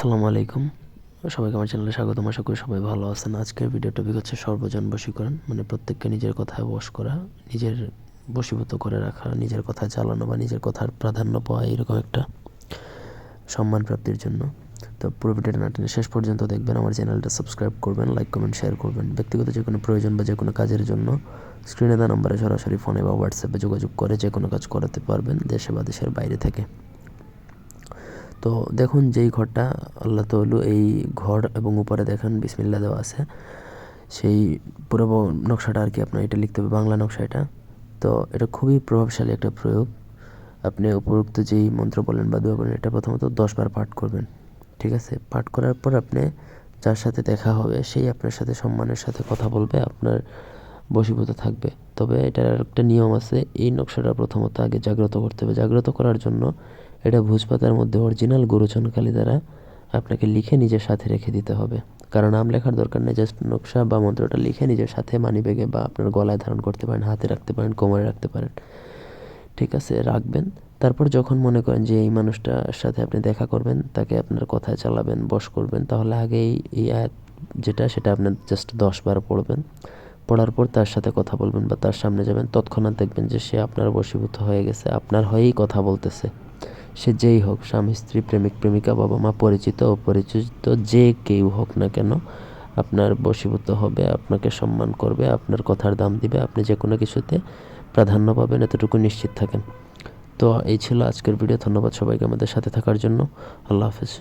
আসসালামু আলাইকুম। সবাইকে আমার চ্যানেলে স্বাগতম। আশা করি সবাই ভালো আছেন। আজকের ভিডিও টপিক হচ্ছে সর্বজন বশীকরণ মানে প্রত্যেককে নিজের কথায় বশ করা, নিজের বশীভূত করে রাখা, নিজের কথায় চালানো বা নিজের কথার প্রাধান্য পাওয়া, এরকম একটা সম্মান প্রাপ্তির জন্য। তো পুরো ভিডিওটা না টেনে শেষ পর্যন্ত দেখবেন। আমার চ্যানেলটা সাবস্ক্রাইব করবেন লাইক কমেন্ট শেয়ার করবেন। ব্যক্তিগত যে কোনো প্রয়োজন বা যে কোনো কাজের জন্য স্ক্রিনে দেওয়া নম্বরে সরাসরি ফোনে বা হোয়াটসঅ্যাপে যোগাযোগ করে যে কোনো কাজ করাতে পারবেন দেশে বা দেশের বাইরে থেকে। তো দেখুন, যেই ঘরটা আল্লাহ তলু এই ঘর এবং উপরে দেখেন বিসমিল্লা দেওয়া আছে, সেই পুরো নকশাটা আর কি আপনার এটা লিখতে হবে, বাংলা নকশা এটা। তো এটা খুবই প্রভাবশালী একটা প্রয়োগ। আপনি উপরোক্ত যেই মন্ত্র বলেন বা দোয়া বলেন, এটা প্রথমত দশবার পাঠ করবেন, ঠিক আছে? পাঠ করার পর আপনি যার সাথে দেখা হবে, সেই আপনার সাথে সম্মানের সাথে কথা বলবে, আপনার বশীভূত থাকবে। তবে এটার একটা নিয়ম আছে, এই নকশাটা প্রথমত আগে জাগ্রত করতে হবে। জাগ্রত করার জন্য এটা ভোজপাতার মধ্যে অরিজিনাল গুরুচন কালি দ্বারা আপনাকে লিখে নিজের সাথে রেখে দিতে হবে। কারণ নাম লেখার দরকার নেই জাস্ট নকশা বা মন্ত্রটা লিখে নিজের সাথে মানি ব্যাগে বা আপনার গলায় ধারণ করতে পারেন, হাতে রাখতে পারেন, কোমরে রাখতে পারেন। ঠিক আছে, রাখবেন। তারপর যখন মনে করেন যে এই মানুষটার সাথে আপনি দেখা করবেন, তাকে আপনার কথায় চালাবেন, বশ করবেন, তাহলে আগেই এই আয়াত যেটা, সেটা আপনার জাস্ট দশ বার পড়বেন। পড়ার পর তার সাথে কথা বলবেন বা তার সামনে যাবেন, তৎক্ষণাৎ দেখবেন যে সে আপনার বশীভূত হয়ে গেছে, আপনার হয়েই কথা বলতেছে। সে যেই হোক, স্বামী, স্ত্রী, প্রেমিক, প্রেমিকা, বাবা মা, পরিচিত, অপরিচিত, যে কেউ হোক না কেন আপনার বশীভূত হবে, আপনাকে সম্মান করবে, আপনার কথার দাম দিবে, আপনি যে কোনো কিছুতে প্রাধান্য পাবেন, এতটুকু নিশ্চিত থাকেন। তো এই ছিল আজকের ভিডিও ধন্যবাদ সবাইকে আমাদের সাথে থাকার জন্য। আল্লাহ হাফেজ।